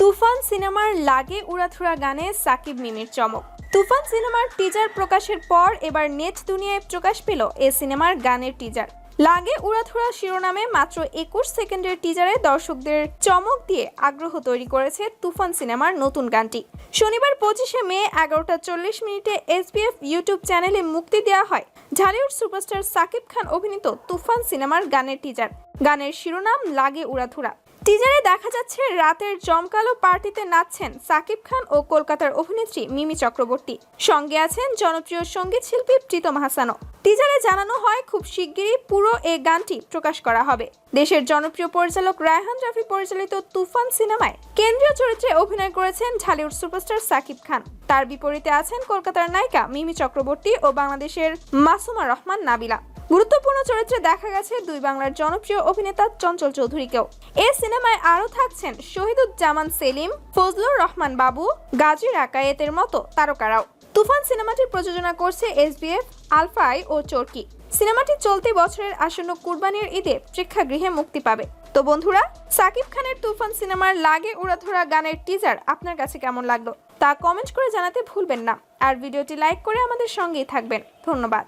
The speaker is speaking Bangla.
তুফান সিনেমার লাগে উড়াথুরা গানে সাকিব মিমির চমক। তুফান সিনেমার টিজার প্রকাশের পর এবার নেট দুনিয়ায় প্রকাশ পেল এ সিনেমার গানের টিজার লাগে উড়াথুরা শিরোনামে মাত্র একুশ সেকেন্ডের টিজারে দর্শকদের চমক দিয়ে আগ্রহ তৈরি করেছে তুফান সিনেমার নতুন গানটি। শনিবার পঁচিশে মে এগারোটা চল্লিশ মিনিটে এসবিএফ ইউটিউব চ্যানেলে মুক্তি দেওয়া হয়। ঝালিউড সুপারস্টার সাকিব খান অভিনীত তুফান সিনেমার গানের টিজার গানের শিরোনাম, লাগে উড়াথুরা। টিজারে দেখা যাচ্ছে রাতের জমকালো পার্টিতে নাচছেন সাকিব খান ও কলকাতার অভিনেত্রী মিমি চক্রবর্তী। সঙ্গে আছেন জনপ্রিয় সংগীত শিল্পী প্রীতম হাসানও। টিজারে জানানো হয়, খুব শিগগিরই পুরো এই গানটি প্রকাশ করা হবে। দেশের জনপ্রিয় পরিচালক রায়হান রাফি পরিচালিত তুফান সিনেমায় কেন্দ্রীয় চরিত্রে অভিনয় করেছেন ঢালিউড সুপারস্টার সাকিব খান। তার বিপরীতে আছেন কলকাতার নায়িকা মিমি চক্রবর্তী ও বাংলাদেশের মাসুমা রহমান নাবিলা। গুরুত্বপূর্ণ চরিত্রে দেখা গেছে দুই বাংলার জনপ্রিয় অভিনেতা চঞ্চল চৌধুরীকেও। এ সিনেমায় আরও থাকছেন শহীদুজ্জামান সেলিম, ফজলুর রহমান বাবু, গাজী রাকায়েতের মতো তারকারাও। তুফান সিনেমাটি প্রযোজনা করছে এসবিএফ আলফাই ও চরকি। সিনেমাটি চলতি বছরের আসন্ন কুরবানির ঈদে প্রেক্ষাগৃহে মুক্তি পাবে। তো বন্ধুরা, সাকিব খানের তুফান সিনেমার লাগে উড়াধরা গানের টিজার আপনার কাছে কেমন লাগল তা কমেন্ট করে জানাতে ভুলবেন না। আর ভিডিওটি লাইক করে আমাদের সঙ্গেই থাকবেন। ধন্যবাদ।